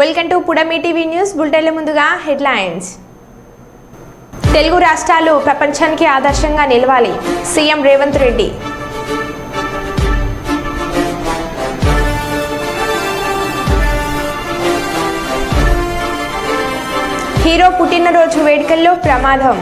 Welcome to Pudami TV news బులెటిన్ల ముందుగా headlines. Telugu రాష్ట్రాలు ప్రపంచానికి ఆదర్శంగా నిలవాలి సీఎం రేవంత్ రెడ్డి. హీరో పుట్టినరోజు వేడుకల్లో ప్రమాదం.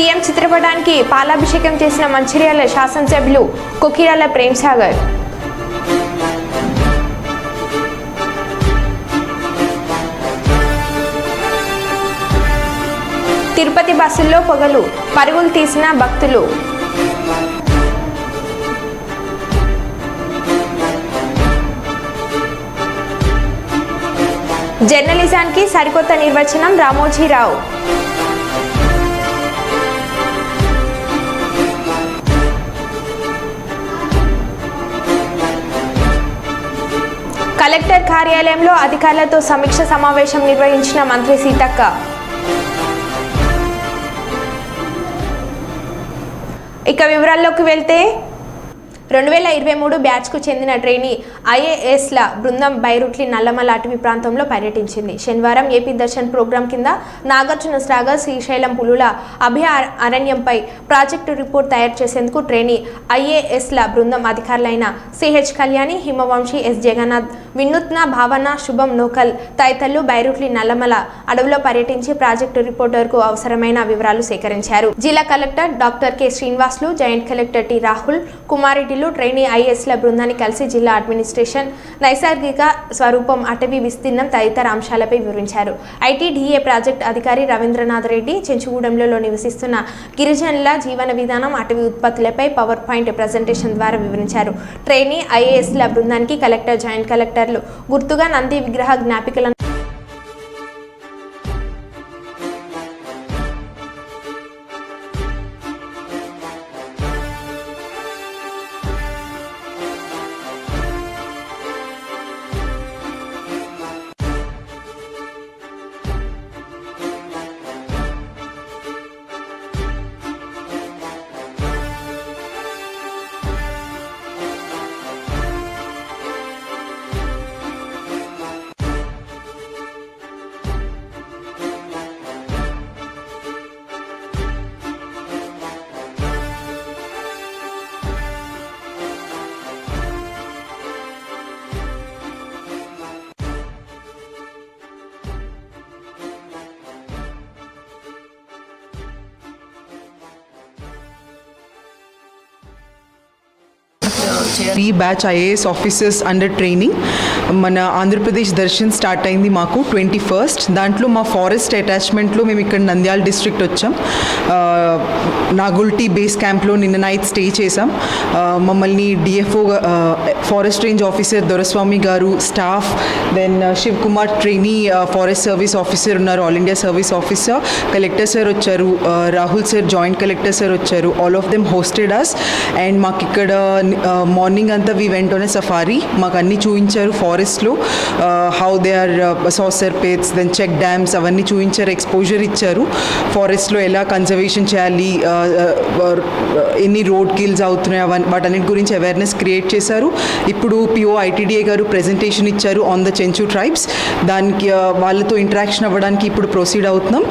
సీఎం చిత్రపటానికి పాలాభిషేకం చేసిన మంచిర్యాల శాసనసభ్యులు కొకిరాల ప్రేమ్ సాగర్ తిరుపతి బస్సుల్లో పొగలు పరుగులు తీసిన భక్తులు. జర్నలిజానికి సరికొత్త నిర్వచనం రామోజీరావు. కలెక్టర్ కార్యాలయంలో అధికారులతో సమీక్ష సమావేశం నిర్వహించిన మంత్రి సీతక్క. ఇక వివరాల్లోకి వెళ్తే రెండు వేల ఇరవై మూడు బ్యాచ్కు చెందిన ట్రైనీ ఐఏఎస్ల బృందం బైరుట్లి నల్లమల అటవీ ప్రాంతంలో పర్యటించింది. శనివారం ఏపీ దర్శన్ ప్రోగ్రాం కింద నాగార్జున సాగర్ శ్రీశైలం పులుల అభయ అరణ్యంపై ప్రాజెక్టు రిపోర్ట్ తయారు చేసేందుకు ట్రైనీ ఐఏఎస్ల బృందం అధికారులైన సిహెచ్ కళ్యాణి హిమవంశి ఎస్ జగన్నాథ్ వినూత్న భావన శుభం నోకల్ తదితరులు బైరుట్లి నల్లమల అడవిలో పర్యటించి ప్రాజెక్టు రిపోర్టర్కు అవసరమైన వివరాలు సేకరించారు. జిల్లా collector doctor K Srinivasulu joint collector T Rahul Kumar Reddy కుమారెడ్డిలు trainee ఐఎస్ల బృందాన్ని కలిసి జిల్లా అడ్మినిస్ట్రేషన్ నైసర్గిక స్వరూపం అటవీ విస్తీర్ణం తదితర అంశాలపై వివరించారు. ఐటీడీఏ ప్రాజెక్ట్ అధికారి రవీంద్రనాథ్ రెడ్డి చెంచుగూడెంలో నివసిస్తున్న గిరిజనుల జీవన విధానం అటవీ ఉత్పత్తులపై పవర్ పాయింట్ ప్రజెంటేషన్ ద్వారా వివరించారు. ట్రైనీ ఐఏఎస్ల బృందానికి కలెక్టర్ జాయింట్ కలెక్టర్లు గుర్తుగా నంది విగ్రహ జ్ఞాపికలను three batch IAS officers under training మన ఆంధ్రప్రదేశ్ దర్శన్ స్టార్ట్ అయింది మాకు ట్వంటీ ఫస్ట్ దాంట్లో మా ఫారెస్ట్ అటాచ్మెంట్లో మేము ఇక్కడ నంద్యాల డిస్ట్రిక్ట్ వచ్చాం. నాగుల్టీ బేస్ క్యాంప్లో నిన్న నైట్ స్టే చేసాం మమ్మల్ని DFO forest range officer Doraswamy గారు staff then Shiv Kumar trainee forest service officer ఉన్నారు all India service officer collector sir వచ్చారు Rahul sir joint collector sir వచ్చారు. All of them hosted us and మాకు ఇక్కడ morning అంతా వి వెంట on safari మాకు అన్ని చూపించారు ఫారెస్ట్లో how they are saucer pits then check dams అవన్నీ చూపించారు ఎక్స్పోజర్ ఇచ్చారు. ఫారెస్ట్లో ఎలా కన్జర్వేషన్ చేయాలి uh, uh, uh, ఎన్ని రోడ్ కిల్స్ అవుతున్నాయి అవన్నీ వాటన్నిటి గురించి అవేర్నెస్ క్రియేట్ చేశారు. ఇప్పుడు పిఓ ఐటీడీఏ గారు ప్రెజెంటేషన్ ఇచ్చారు ఆన్ ద చెంచు ట్రైబ్స్ దానికి వాళ్ళతో ఇంటరాక్షన్ అవ్వడానికి ఇప్పుడు ప్రొసీడ్ అవుతున్నాం.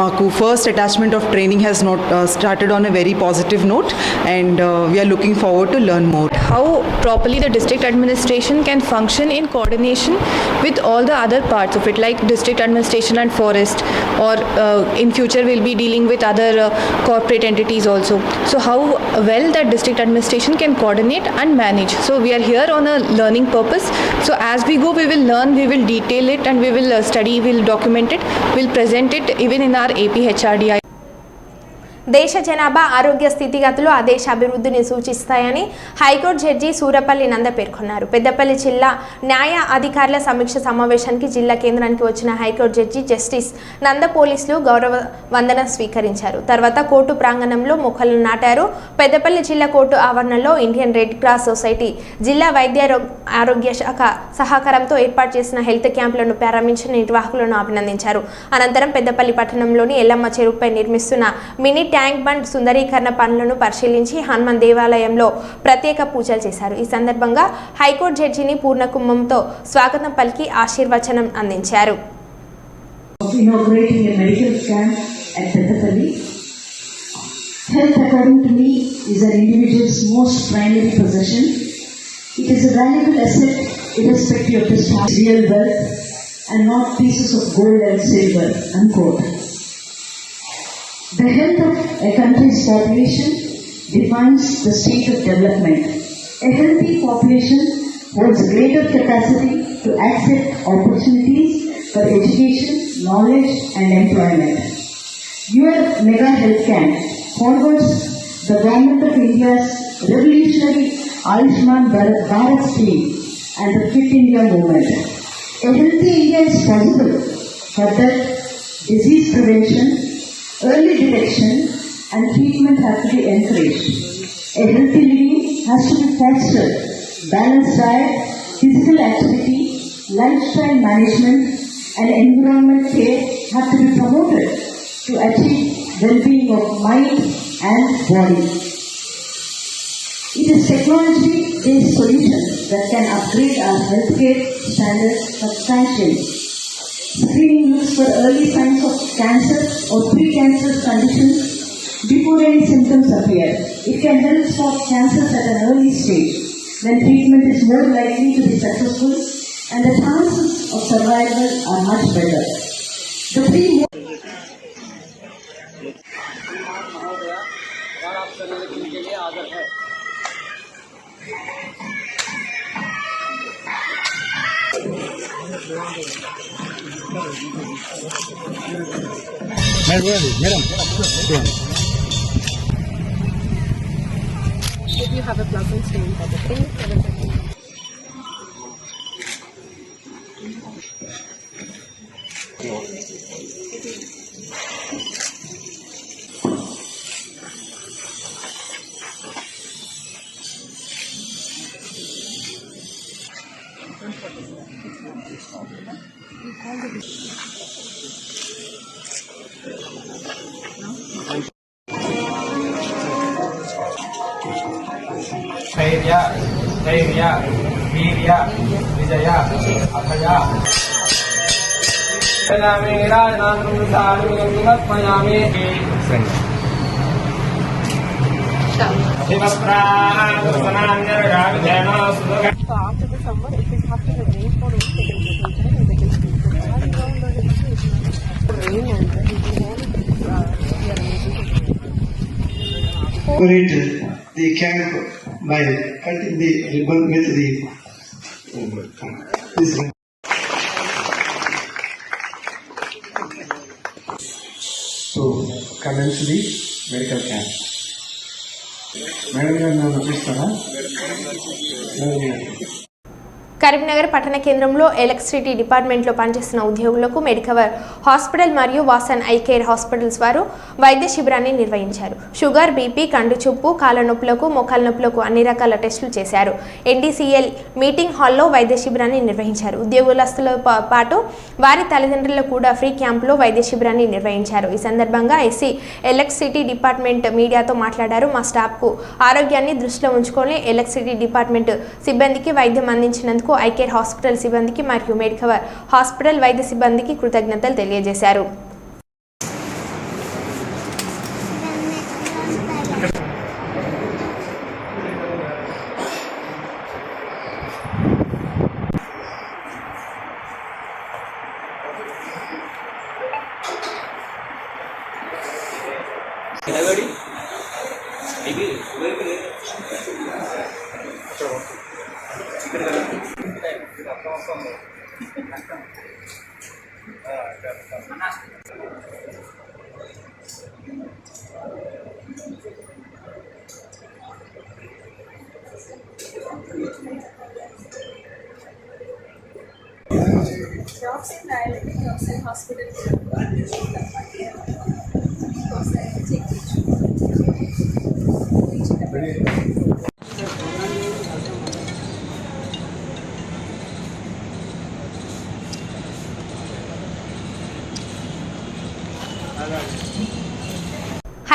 మాకు first attachment of training has not started on a very positive note and we're looking forward to learn more. How properly the district administration can function in coordination with all the other parts of it, like district administration and forest, or uh, in future we'll be dealing with other uh, corporate entities also. So how well that district administration can coordinate and manage. So we are here on a learning purpose. So as we go, we will learn, we will detail it, and we will uh, study, we'll document it, we'll present it even in our AP HRDI. దేశ జనాభా ఆరోగ్య స్థితిగతులు ఆ దేశ అభివృద్ధిని సూచిస్తాయని high court judge Surapalli Nanda పేర్కొన్నారు. పెద్దపల్లి జిల్లా న్యాయ అధికారుల సమీక్ష సమావేశానికి జిల్లా కేంద్రానికి వచ్చిన హైకోర్టు జడ్జి జస్టిస్ నంద పోలీసులు గౌరవ వందన స్వీకరించారు. తర్వాత కోర్టు ప్రాంగణంలో మొక్కలు నాటారు. పెద్దపల్లి జిల్లా కోర్టు ఆవరణలో ఇండియన్ రెడ్ క్రాస్ సొసైటీ జిల్లా వైద్య ఆరోగ్య శాఖ సహకారంతో ఏర్పాటు చేసిన హెల్త్ క్యాంపులను ప్రారంభించిన నిర్వాహకులను అభినందించారు. అనంతరం పెద్దపల్లి పట్టణంలోని ఎల్లమ్మ చెరువుపై నిర్మిస్తున్న మినీ ట్యాంక్ బండ్ సుందరీకరణ పనులను పరిశీలించి హనుమాన్ దేవాలయంలో ప్రత్యేక పూజలు చేశారు ఈ సందర్భంగా హైకోర్టు జడ్జిని పూర్ణకుంభంతో స్వాగతం పలికి ఆశీర్వచనం అందించారు. Health, according to me, is an individual's most primary possession. It is a valuable asset irrespective of its real wealth and not pieces of gold and silver, unquote. The health of a country's population defines the state of development. A healthy population holds greater capacity to accept opportunities for education, knowledge and employment. Your mega health camp forwards the government of India's revolutionary Ayushman Bharat Bharat scheme and the Fit India movement. A healthy India is possible for that disease prevention, early detection and treatment have to be encouraged. A healthy living has to be fostered. Balanced diet, physical activity, lifestyle management and environment care have to be promoted to achieve well-being of mind and body. It is technology-based solutions that can upgrade our healthcare standards substantially. Screening looks for early signs of cancer or pre-cancerous conditions before any symptoms appear. It can help stop cancers at an early stage when treatment is more likely to be successful and the chances of survival are much better. The madam If you have a pleasant stay in Bogotá, रामे राजनामस्मयामि तो आप जब summer इस हिसाब से range और उस range Operated the camp by cutting the ribbon with the this. So commence the medical camp. Madam గారు నన్ను చూస్తారా కరీంనగర్ పట్టణ కేంద్రంలో ఎలక్ట్రిసిటీ డిపార్ట్మెంట్లో పనిచేస్తున్న ఉద్యోగులకు మెడికవర్ హాస్పిటల్ మరియు వాసన్ ఐ కేర్ హాస్పిటల్స్ వారు వైద్య శిబిరాన్ని నిర్వహించారు. షుగర్ బీపీ కండు చూపు కాళ్ళ నొప్పులకు మోకాల నొప్పులకు అన్ని రకాల టెస్టులు చేశారు. ఎన్డీసీఎల్ మీటింగ్ హాల్లో వైద్య శిబిరాన్ని నిర్వహించారు. ఉద్యోగులస్తులతో పాటు వారి తల్లిదండ్రులకు కూడా ఫ్రీ క్యాంపులో వైద్య శిబిరాన్ని నిర్వహించారు. ఈ సందర్భంగా ఎస్సీ ఎలక్ట్రిసిటీ డిపార్ట్మెంట్ మీడియాతో మాట్లాడారు. మా స్టాఫ్కు ఆరోగ్యాన్ని దృష్టిలో ఉంచుకొని ఎలక్ట్రిసిటీ డిపార్ట్మెంట్ సిబ్బందికి వైద్యం అందించినందుకు ఐకేర్ హాస్పిటల్ సిబ్బందికి మరియు మెడికవర్ హాస్పిటల్ వైద్య సిబ్బందికి కృతజ్ఞతలు తెలియజేశారు. ఏం రాయాలంటే జాబ్స్ ఏం హాస్పిటల్ చేసుకుంటాం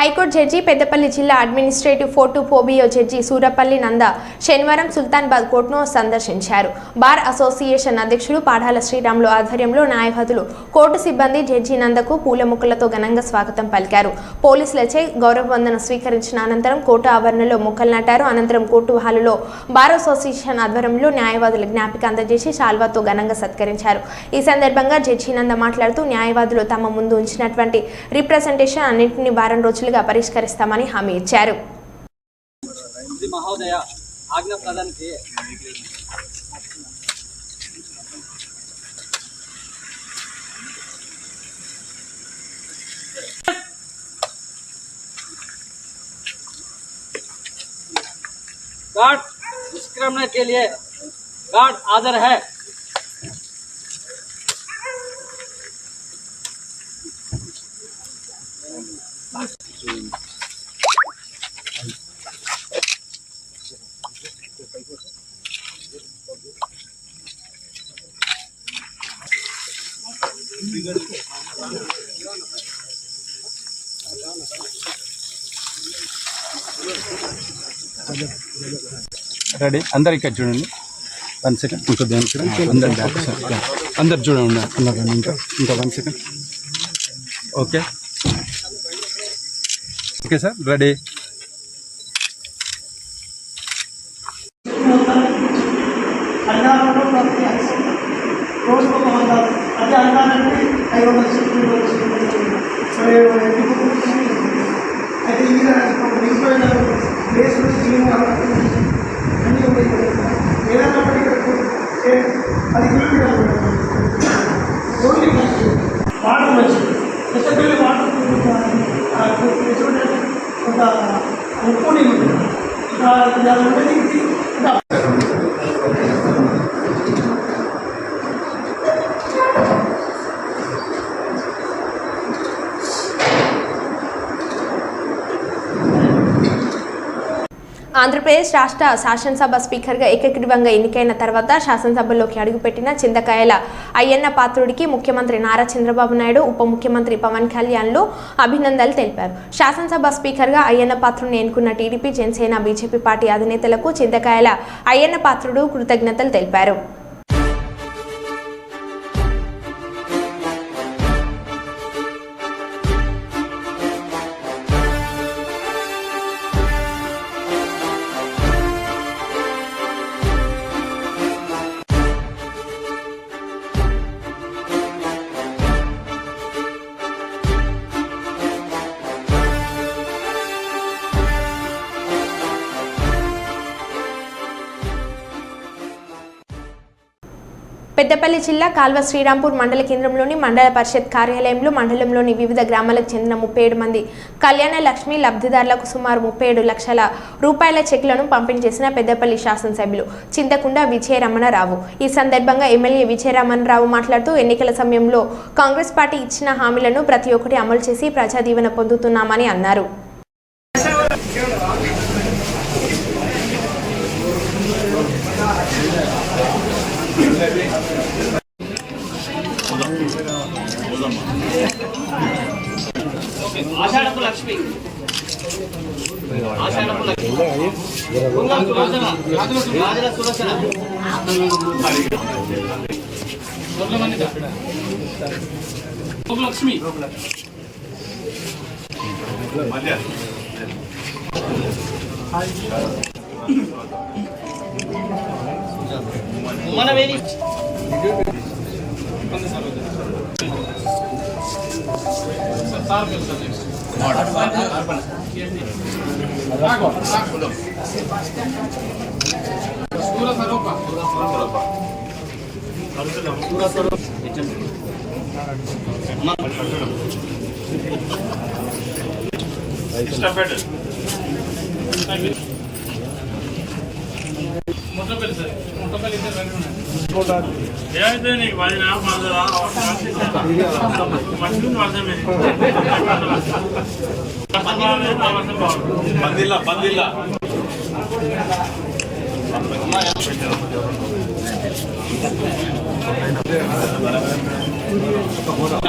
హైకోర్టు జడ్జి పెద్దపల్లి జిల్లా administrative portfolio judge Surapalli Nanda శనివారం సుల్తాన్బాద్ కోర్టును సందర్శించారు. బార్ అసోసియేషన్ అధ్యక్షులు పాఠాల శ్రీరాములు ఆధ్వర్యంలో న్యాయవాదులు కోర్టు సిబ్బంది జడ్జి నందకు పూల మొక్కలతో ఘనంగా స్వాగతం పలికారు. పోలీసులచే గౌరవ వందన స్వీకరించిన అనంతరం కోర్టు ఆవరణలో మొక్కలు నాటారు. అనంతరం కోర్టు హాలులో బార్ అసోసియేషన్ ఆధ్వర్యంలో న్యాయవాదుల జ్ఞాపిక అందజేసి శాల్వాతో ఘనంగా సత్కరించారు. ఈ సందర్భంగా జడ్జి నంద మాట్లాడుతూ న్యాయవాదులు తమ ముందు ఉంచినటువంటి రిప్రజెంటేషన్ అన్నింటినీ వారం రోజులు వీలుగా పరిష్కరిస్తామని హామీ ఇచ్చారు. गार्ड निष्क्रमण के लिए गार्ड आदर है। రెడీ అందరు ఇక్కడ చూడండి. వన్ సెకండ్ ఇంకో దేని సెకండ్ అందరు బ్యాక్ అందరు చూడండి. ఉన్నారు ఇంకా ఇంకా one second okay okay sir ready అధికారంలో ప్రతి రోజుకు ఒక వంద అదే అధికారానికి ఐదు వందల సీట్లు అయితే ఈ రీజన్ ప్లేస్ జీవో అన్నీ ఉన్నాయి ఏదైనా పది కిలోమీటర్లు ఓన్లీ వాటర్ మంచిది ఎస్ఎస్ఎల్ వాటర్ కొంత ఉప్పు నీళ్ళు ఇంకా దాని ఉండేది ఇంకా ఆంధ్రప్రదేశ్ రాష్ట్ర శాసనసభ స్పీకర్గా ఏకగ్రీవంగా ఎన్నికైన తర్వాత శాసనసభలోకి అడుగుపెట్టిన చింతకాయల అయ్యన్న పాత్రుడికి ముఖ్యమంత్రి నారా చంద్రబాబు నాయుడు ఉప ముఖ్యమంత్రి పవన్ కళ్యాణ్లు అభినందనలు తెలిపారు. శాసనసభ స్పీకర్గా అయ్యన్న పాత్రుడిని ఎన్నుకున్న టీడీపీ జనసేన బీజేపీ పార్టీ అధినేతలకు చింతకాయల అయ్యన్న పాత్రుడు కృతజ్ఞతలు తెలిపారు. పెద్దపల్లి జిల్లా కాల్వ శ్రీరాంపూర్ మండల కేంద్రంలోని మండల పరిషత్ కార్యాలయంలో మండలంలోని వివిధ గ్రామాలకు చెందిన ముప్పై ఏడు మంది కళ్యాణ లక్ష్మి లబ్ధిదారులకు సుమారు ముప్పై ఏడు లక్షల రూపాయల చెక్లను పంపిణీ చేసిన పెద్దపల్లి శాసనసభ్యులు చింతకుండా విజయరమణరావు. ఈ సందర్భంగా ఎమ్మెల్యే విజయరమణరావు మాట్లాడుతూ ఎన్నికల సమయంలో కాంగ్రెస్ పార్టీ ఇచ్చిన హామీలను ప్రతి ఒక్కటి అమలు చేసి ప్రజాదీవెన పొందుతున్నామని అన్నారు. ఆషాఢపు లక్ష్మి. ఆషాఢపు లక్ష్మి. రాజుల సులోచన లక్ష్మి మనవేలి ముట్టపల్లి సార్ ముట్టపల్లి ఇద్దరు రండి ఉన్నారు ఏమైతే నీకు పది నా మందులా మంచి వర్షం పందిల్లా పందిల్లా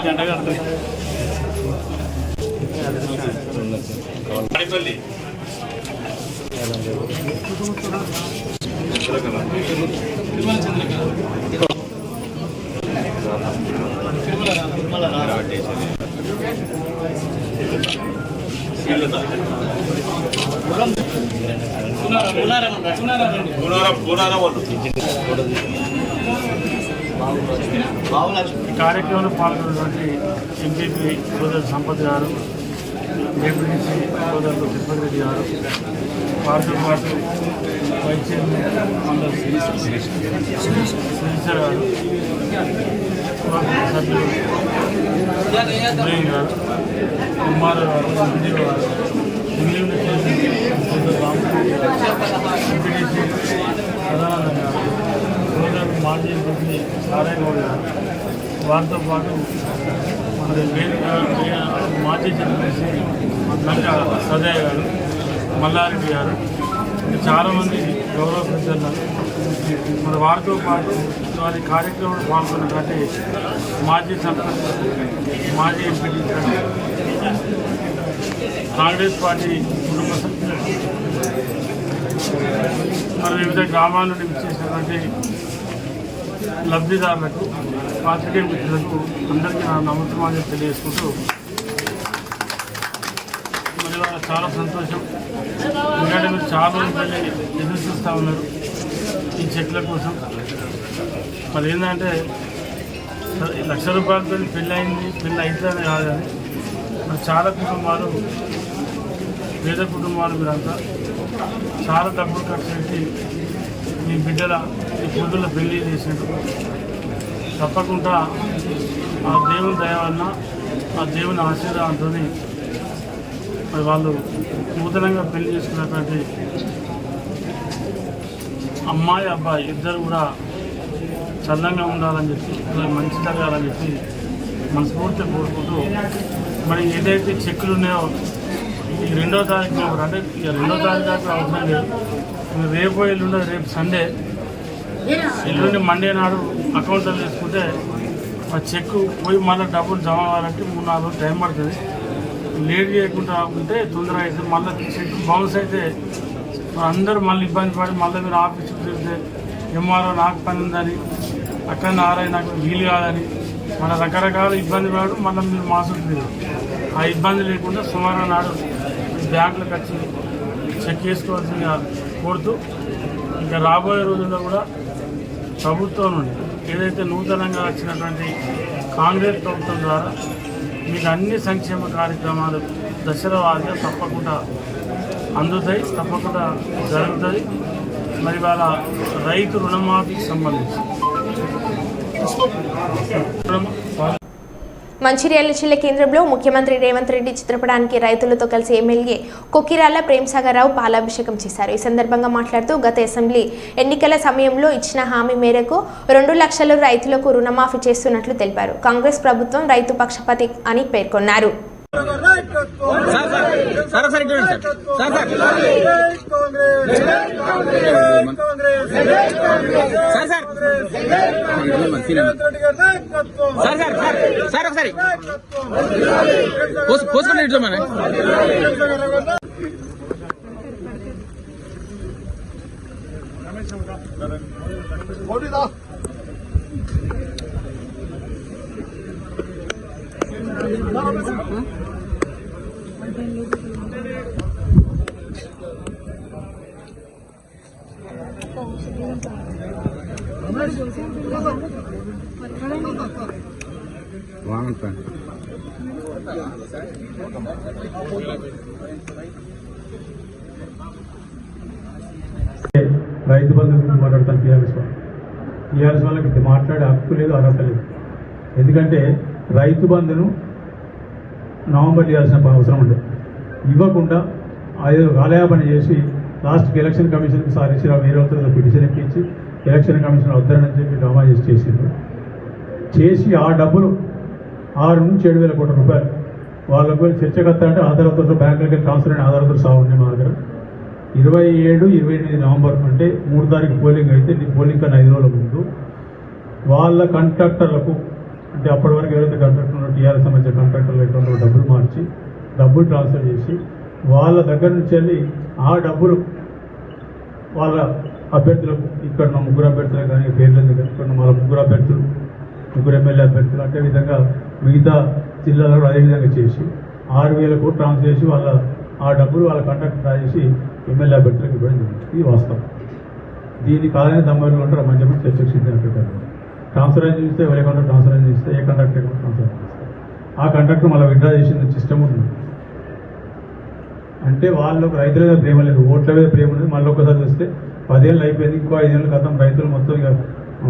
గంట కడుతుంది అడిపల్లి ఈ కార్యక్రమంలో పాల్గొన్నటువంటి ఎంపీపీ సంపత్ గారు డిప్యూటీసీ సోదరులు తిరుపతి రెడ్డి గారు వారితో పాటు వైస్ చైర్మన్ మండలి శ్రీశ్వర్ గారు సభ్యులు ఉదయ్ గారు కుమార్ గారు ఎంపీ గారు ఇంగ్లీష్ ఎంపీటీసీ గారు మాజీ ఎంపీ సారాయణ గారు వారితో పాటు మాజీ జర్నలిస్ట్ లంక సదయ్య గారు మల్లారెడ్డి గారు చాలామంది గౌరవ ప్రజలు మరి వారితో పాటు వారి కార్యక్రమంలో పాల్గొన్నటువంటి మాజీ సర్పంచ్ మాజీ ఎంపీ కాంగ్రెస్ పార్టీ కుటుంబ సభ్యులు మరి వివిధ గ్రామాల నుండి విచ్చేసినటువంటి లబ్ధిదారులకు పాత్రికేయ మిత్రులకు అందరికీ నా నమ్మకం తెలియజేసుకుంటూ మరి వాళ్ళ చాలా సంతోషం. ఎందుకంటే మీరు చాలా రోజులు ఎదురు చూస్తూ ఉన్నారు ఈ చెట్ల కోసం. మరి ఏంటంటే లక్ష రూపాయలతో పెళ్ళి అయింది పెళ్ళి అవుతుందని కాదు కానీ మరి చాలా కుటుంబాలు పేద కుటుంబాలు మీరంతా చాలా డబ్బులు ఖర్చు పెట్టి నీ బిడ్డల మీ కూతుళ్ళ పెళ్ళి చేసినట్టు. తప్పకుండా ఆ దేవుని దయ వలన ఆ దేవుని ఆశీర్వాదంతో మరి వాళ్ళు నూతనంగా పెళ్ళి చేసుకున్నటువంటి అమ్మాయి అబ్బాయి ఇద్దరు కూడా చల్లంగా ఉండాలని చెప్పి మంచి జరగాలని చెప్పి మనస్ఫూర్తిగా కోరుకుంటూ మరి ఏదైతే చెక్కులు ఉన్నాయో ఈ రెండో తారీఖు అంటే ఇక రెండో తారీఖు దాకా అవసరం లేదు. రేపు ఎల్లుండో రేపు సండే. ఎల్లుండి మండే నాడు అకౌంట్లో తీసుకుంటే ఆ చెక్ పోయి మళ్ళీ డబ్బులు జమ అవ్వాలంటే మూడు నాలుగు రోజులు టైం పడుతుంది. లేట్ చేయకుండా ఉంటే తొందర అయితే మళ్ళీ చెక్ బౌన్స్ అయితే అందరూ మళ్ళీ ఇబ్బంది పడి మళ్ళీ మీరు ఆఫీస్కి తిరిగితే ఎంఆర్ఓ నాకు పని ఉందని అక్కడ ఆర్ఐ నాకు వీలు కాదని మన రకరకాల ఇబ్బంది పడు మళ్ళీ మీరు మాసం తిరగదు ఆ ఇబ్బంది లేకుండా సుమారు నాడు బ్యాంకులకు వచ్చి చెక్ చేసుకోవాల్సిందిగా కోరుతూ ఇంకా రాబోయే రోజుల్లో కూడా ప్రభుత్వం నుండి ఏదైతే నూతనంగా వచ్చినటువంటి కాంగ్రెస్ ప్రభుత్వం ద్వారా మీకు అన్ని సంక్షేమ కార్యక్రమాలు దశల వారిగా తప్పకుండా అందుతాయి తప్పకుండా జరుగుతుంది మరి వాళ్ళ రైతు రుణమాఫీకి సంబంధించి. మంచిర్యాల జిల్లా కేంద్రంలో ముఖ్యమంత్రి రేవంత్ రెడ్డి చిత్రపటానికి రైతులతో కలిసి ఎమ్మెల్యే కొకిరాల ప్రేమసాగరరావు పాలాభిషేకం చేశారు. ఈ సందర్భంగా మాట్లాడుతూ గత అసెంబ్లీ ఎన్నికల సమయంలో ఇచ్చిన హామీ మేరకు రెండు లక్షల రైతులకు రుణమాఫీ చేస్తున్నట్లు తెలిపారు. కాంగ్రెస్ ప్రభుత్వం రైతు పక్షపాతి అని పేర్కొన్నారు. సార్ సార్ ఇక్కడ sir sir sir sir sir sir sir sir sir ఒకసారి పోసుకోండి ఇట్లా మన ఓడిదా Huh? రైతు బంధు గురించి మాట్లాడతాను టీఆర్ఎస్ వాళ్ళు టీఆర్ఎస్ వాళ్ళకి ఇది మాట్లాడే హక్కు లేదు అర్హత లేదు. ఎందుకంటే రైతు బంధును నవంబర్ చేయాల్సిన అవసరం ఉండదు. ఇవ్వకుండా అదే కాలయాపన చేసి లాస్ట్కి ఎలక్షన్ కమిషన్కి సార్ ఇచ్చిన వేరే పిటిషన్ ఇప్పించి ఎలక్షన్ కమిషన్ వద్దరని చెప్పి డ్రామా చేసి చేసింది చేసి ఆ డబ్బులు ఆరు నుంచి ఏడు వేల కోట్ల రూపాయలు. వాళ్ళకు చర్చకత్త అంటే ఆధారతో బ్యాంకులకి ట్రాన్స్ఫర్ అయిన ఆధారతో సహా మా దగ్గర. ఇరవై ఏడు ఇరవై ఎనిమిది నవంబర్ అంటే మూడు తారీఖు పోలింగ్ అయితే నీ పోలింగ్ కన్నా ఐదు రోజుల ముందు వాళ్ళ కాంట్రాక్టర్లకు అంటే అప్పటి వరకు ఎవరైతే కాంట్రాక్టర్ ఉన్నారో టీఆర్ఎస్ సంబంధించిన కంట్రాక్టర్లు ఎక్కడ డబ్బులు మార్చి డబ్బులు ట్రాన్స్ఫర్ చేసి వాళ్ళ దగ్గర నుంచి వెళ్ళి ఆ డబ్బులు వాళ్ళ అభ్యర్థులకు ఇక్కడ ఉన్న ముగ్గురు అభ్యర్థులకు కానీ పేర్లు ఎందుకు ఇక్కడ ఉన్న వాళ్ళ ముగ్గురు అభ్యర్థులు ముగ్గురు ఎమ్మెల్యే అభ్యర్థులు అంటే విధంగా మిగతా జిల్లాలో కూడా అదే విధంగా చేసి ఆరు వేల కోట్లు ట్రాన్స్ఫర్ చేసి వాళ్ళ ఆ డబ్బులు వాళ్ళ కంటాక్ట్ డ్రా చేసి ఎమ్మెల్యే అభ్యర్థులకు ఇవ్వడం జరిగింది. ఇది వాస్తవం. దీన్ని కాదని దమ్మలు ఉంటారు మంచి చెప్పి చర్చకు సిద్ధంగా ట్రాన్స్ఫర్ అయిన చూస్తే ఎవరి కాంట్రాక్ట్ ట్రాన్స్ఫర్ అయిన చూస్తే ఏ కాంట్రాక్ట్ ట్రాన్స్ఫర్ చేస్తే. ఆ కాంట్రాక్ట్ మళ్ళీ విడ్రా చేసిన సిస్టమ్ ఉంది అంటే వాళ్ళకు రైతుల మీద ప్రేమ లేదు ఓట్ల మీద ప్రేమ ఉంది మళ్ళీ ఒకసారి చూస్తే పదేళ్ళు అయిపోయింది ఇంకో ఐదేళ్ళు క్రితం రైతులు మొత్తం ఇక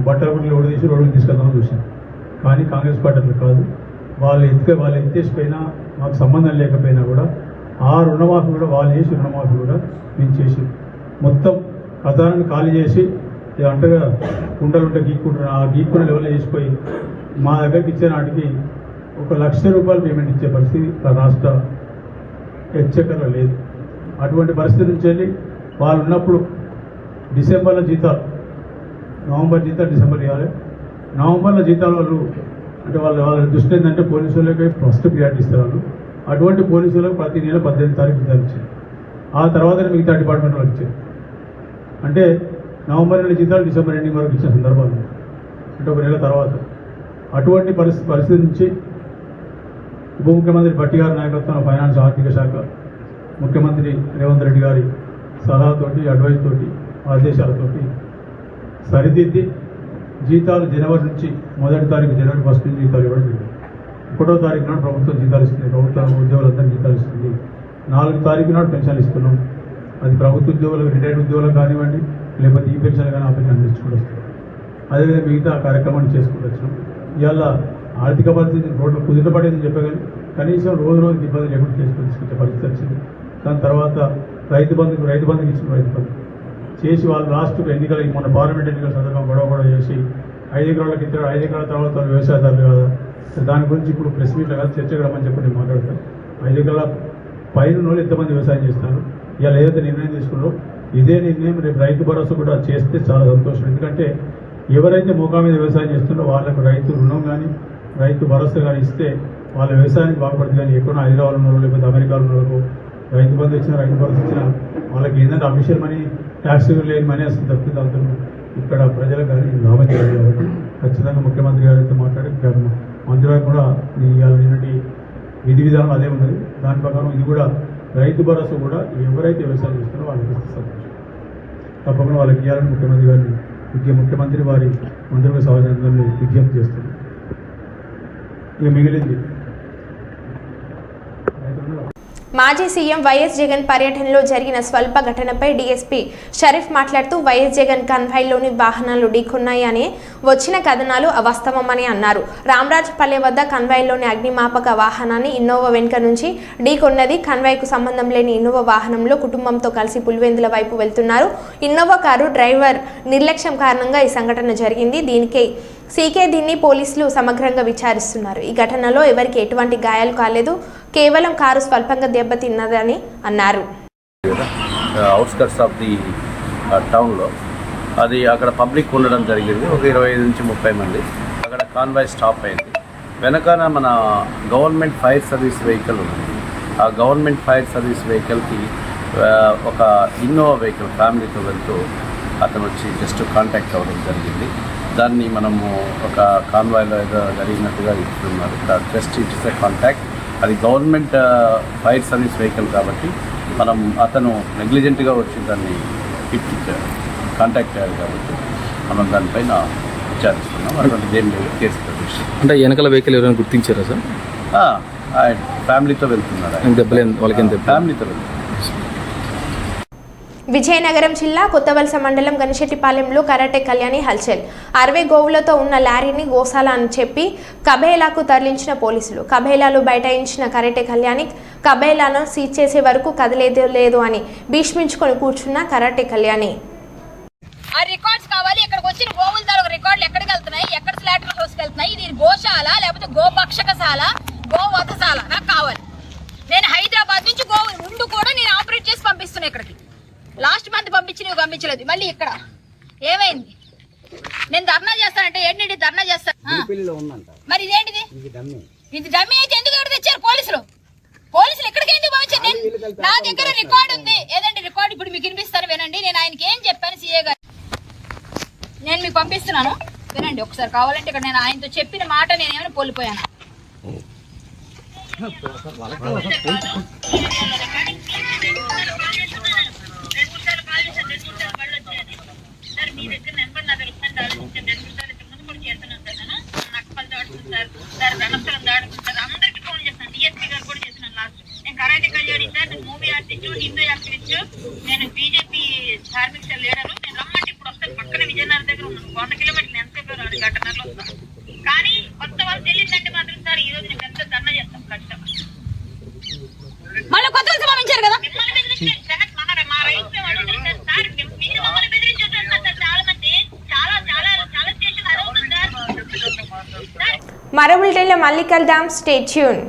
బట్టల గుడ్లు ఓడి తీసి రోడ్డు తీసుకెళ్తామని చూసాం కానీ కాంగ్రెస్ పార్టీ అట్లా కాదు. వాళ్ళు ఎత్తుక వాళ్ళు ఎత్తేసిపోయినా మాకు సంబంధం లేకపోయినా కూడా ఆ రుణమాఫీ కూడా వాళ్ళు చేసి రుణమాఫీ కూడా మేము చేసి మొత్తం ఖజానాన్ని ఖాళీ చేసి ఇది అంటగా కుండలు ఉంటే గీక్కుంటున్న ఆ గీక్కున్న లెవెల్ చేసిపోయి మా దగ్గరికి ఇచ్చే నాటికి ఒక లక్ష రూపాయలు పేమెంట్ ఇచ్చే పరిస్థితి రాష్ట్ర హెచ్చరికలో లేదు. అటువంటి పరిస్థితి నుంచి వెళ్ళి వాళ్ళు ఉన్నప్పుడు డిసెంబర్లో జీతాలు నవంబర్ జీతాలు డిసెంబర్ ఇవ్వాలి. నవంబర్లో జీతాలు వాళ్ళు అంటే వాళ్ళ వాళ్ళ దృష్టి ఏంటంటే పోలీసు వాళ్ళకి ఫస్ట్ ప్రియారిటీ ఇస్తారు వాళ్ళు. అటువంటి పోలీసు వాళ్ళకి ప్రతి నెల పద్దెనిమిది తారీఖు జీతాలు ఇచ్చారు. ఆ తర్వాత మిగతా డిపార్ట్మెంట్ వాళ్ళు ఇచ్చారు అంటే నవంబర్ నెల జీతాలు డిసెంబర్ ఎండింగ్ వరకు ఇచ్చిన సందర్భాలు. అంటే ఒక నెల తర్వాత. అటువంటి పరిస్థితి పరిస్థితి నుంచి ఉప ముఖ్యమంత్రి భట్టి గారి నాయకత్వంలో ఫైనాన్స్ ఆర్థిక శాఖ ముఖ్యమంత్రి రేవంత్ రెడ్డి గారి సలహాతోటి అడ్వైస్ తోటి ఆదేశాలతోటి సరిదిద్ది జీతాలు జనవరి నుంచి మొదటి తారీఖు జనవరి ఫస్ట్ నుంచి జీతాలు ఇవ్వడం జరిగింది. ఒకటో తారీఖు నాడు ప్రభుత్వం జీతాలు ఇస్తుంది. ప్రభుత్వ ఉద్యోగులందరికీ జీతాలు ఇస్తుంది. నాలుగు తారీఖు నాడు పెన్షన్లు ఇస్తున్నాం. అది ప్రభుత్వ ఉద్యోగులకు రిటైర్డ్ ఉద్యోగులకు కానివ్వండి లేకపోతే ఈ పెన్షన్లు కానీ ఆ పెన్షన్ అందించుకుంటూ వస్తుంది అదేవిధంగా మిగతా కార్యక్రమాన్ని చేసుకుంటూ వచ్చినాం. ఇవాళ ఆర్థిక పరిస్థితి రోడ్లు కుదిరపడేదని చెప్పగలి కనీసం రోజు రోజుకి ఇబ్బంది లేకుండా చేసుకుని తీసుకొచ్చే పరిస్థితి వచ్చింది. దాని తర్వాత రైతు బంధుకు రైతు బంధుకు ఇచ్చిన రైతు బంధు. చేసి వాళ్ళు లాస్ట్కు ఎన్నికలు మొన్న పార్లమెంట్ ఎన్నికల సందర్భంగా గొడవ గొడవ చేసి ఐదు ఎకరాలకు ఇచ్చారు ఐదు ఎకరాల తర్వాత వ్యవసాయదారులు కదా? దాని గురించి ఇప్పుడు ప్రెస్ మీట్లో కాదు చర్చ రమ్మని చెప్పి నేను మాట్లాడతాను. ఐదు ఎకరాల పైన వాళ్ళు ఎంతమంది వ్యవసాయం చేస్తారు ఇలా ఏదైతే నిర్ణయం తీసుకున్నారో ఇదే నిర్ణయం రేపు రైతు భరోసా కూడా చేస్తే చాలా సంతోషం. ఎందుకంటే ఎవరైతే మోకా మీద వ్యవసాయం చేస్తున్నారో వాళ్ళకు రైతు రుణం కానీ రైతు భరోసా కానీ ఇస్తే వాళ్ళ వ్యవసాయానికి బాగుపడుతుంది కానీ ఎక్కడో హైదరాబాద్ ఉన్నారో లేకపోతే అమెరికాలో ఉన్నారో రైతు బంధు ఇచ్చిన రైతు భరోసా ఇచ్చిన వాళ్ళకి ఏంటంటే అఫీషియల్ మనీ ట్యాక్స్ లేని మనీ వస్తుంది తప్పితే అవుతుంది ఇక్కడ ప్రజలకు కానీ లాభం చేయాలి కాబట్టి ఖచ్చితంగా ముఖ్యమంత్రి గారితో మాట్లాడి ఇక్కడ మంత్రి గారు కూడా ఇవాళ నిన్నటి విధి విధానం అదే ఉన్నది. దాని ప్రకారం ఇది కూడా రైతు భరోసా కూడా ఎవరైతే వ్యవసాయం చేస్తారో వాళ్ళకి సంతోషం. తప్పకుండా వాళ్ళకి ఇవ్వాలని ముఖ్యమంత్రి గారిని ముఖ్య ముఖ్యమంత్రి వారి మంత్రుల సహజంగా విజ్ఞప్తి చేస్తున్నారు ఇక మిగిలింది. మాజీ సీఎం వైఎస్ జగన్ పర్యటనలో జరిగిన స్వల్ప ఘటనపై డీఎస్పీ షరీఫ్ మాట్లాడుతూ వైఎస్ జగన్ కన్వాయ్లోని వాహనాలు ఢీకొన్నాయి వచ్చిన కథనాలు అవాస్తవమని అన్నారు. రామరాజపల్లె వద్ద కన్వాయ్లోని అగ్నిమాపక వాహనాన్ని ఇన్నోవా వెనుక నుంచి ఢీకొన్నది కన్వాయ్కు సంబంధం లేని ఇన్నోవా వాహనంలో కుటుంబంతో కలిసి పులివెందుల వైపు వెళ్తున్నారు. ఇన్నోవా కారు డ్రైవర్ నిర్లక్ష్యం కారణంగా ఈ సంఘటన జరిగింది. దీనికే సీకే దీన్ని పోలీసులు సమగ్రంగా విచారిస్తున్నారు. ఈ ఘటనలో ఎవరికి ఎటువంటి గాయాలు కాలేదు. కేవలం కారు స్వల్పంగా దెబ్బతిన్నదని అన్నారు. అవుట్స్కట్స్ ఆఫ్ ది టౌన్లో అది అక్కడ పబ్లిక్ ఉండడం జరిగింది. ఒక ఇరవై ఐదు నుంచి ముప్పై మంది. అక్కడ కాన్వాయ్ స్టాప్ అయింది. వెనకాల మన గవర్నమెంట్ ఫైర్ సర్వీస్ వెహికల్ ఉంది. ఆ గవర్నమెంట్ ఫైర్ సర్వీస్ వెహికల్కి ఒక ఇన్నోవా వెహికల్ ఫ్యామిలీతో వెళ్తూ అతను వచ్చి జస్ట్ కాంటాక్ట్ అవ్వడం జరిగింది. దాన్ని మనము ఒక కాన్వాయ్లో ఏదో జరిగినట్టుగా ఇస్తున్నారు జస్ట్ ఇట్స్ ఎ కాంటాక్ట్ అది గవర్నమెంట్ ఫైర్ సర్వీస్ వెహికల్ కాబట్టి మనం అతను నెగ్లిజెంట్గా వచ్చి దాన్ని హిట్ ఇచ్చారు. కాంటాక్ట్ అయ్యారు కాబట్టి మనం దానిపైన విచారిస్తున్నాం. అటువంటి ఏం లేదు. కేసు అంటే వెనకాల వెహికల్ ఎవరైనా గుర్తించారా సార్? ఫ్యామిలీతో వెళ్తున్నారు ఆయన. ఏం దెబ్బలే వాళ్ళకి ఏం ఫ్యామిలీతో వెళ్తున్నారు. విజయనగరం జిల్లా కొత్తవలస మండలం గనిశెట్టిపాలెంలో కరాటే కళ్యాణి హల్చల్. అరవై గోవులతో ఉన్న లారీని గోశాల అని చెప్పి కబేలాకు తరలించిన పోలీసులు. కబేలాలు బైఠాయించిన కరాటే కళ్యాణి కబేలాను సీజ్ చేసే వరకు కదలేదు లేదు అని భీష్మించుకొని కూర్చున్న కరాటే కళ్యాణి. ఆ రికార్డ్స్ కావాలి ఇక్కడికి వచ్చిన గోవుల తాలూకు రికార్డులు ఎక్కడికి వెళ్తున్నాయి? ఎక్కడ స్లాటర్ హౌస్కి వెళ్తున్నాయి? ఇది గోశాల లేకపోతే గోపక్షకశాల గోవధశాల? నాకు కావాలి. నేను హైదరాబాద్ నుంచి గో ఉండు కూడా నేను ఆపరేట్ చేసి పంపిస్తున్నాను ఇక్కడికి. లాస్ట్ మంత్ పంపించి నువ్వు పంపించలేదు. మళ్ళీ ఇక్కడ. ఏమైంది? నేను ధర్నా చేస్తానంటే ఏంటి ధర్నా చేస్తాను. మరి ఇదేంటిది? ఇది డమ్మీ. అయితే ఎందుకు ఎవరు తెచ్చారు పోలీసులు? పోలీసులు ఎక్కడికి ఎందుకు పంపించారు? నేను నా దగ్గర రికార్డు ఉంది. ఏదండి రికార్డు? ఇప్పుడు మీకు వినిపిస్తాను వినండి. నేను ఆయనకి ఏం చెప్పాను? సీఏ గారు. నేను మీకు పంపిస్తున్నాను. వినండి. ఒకసారి కావాలంటే ఇక్కడ నేను ఆయనతో చెప్పిన మాట నేను. ఏమైనా కోల్పోయాను నేను బీజేపీ ధార్మిక లీడరు. నేను రమ్మంటే ఇప్పుడు వస్తాను. పక్కన విజయనగరం దగ్గర ఉన్నాను. వంద కిలోమీటర్లు ఎంతసేపు రాదు? గంటన్నరలో వస్తాను. కానీ కొత్త వాళ్ళు తెలియదంటే మాత్రం సార్ ఈ రోజు నేను ఎంత ధర్నా చేస్తాం కష్టం మళ్ళీ కొత్త వాళ్ళు పంపించారు కదా మిమ్మల్ని బెదిరించారు సార్ మన మా రైతులు అడుగుతారు సార్ మీరు మమ్మల్ని బెదిరించారు సార్ చాలా మంది చాలా చాలా చాలా స్టేషన్ అడుగుతుంది సార్ మరో బులెటిన్లో మళ్ళీ కలుద్దాం స్టే ట్యూన్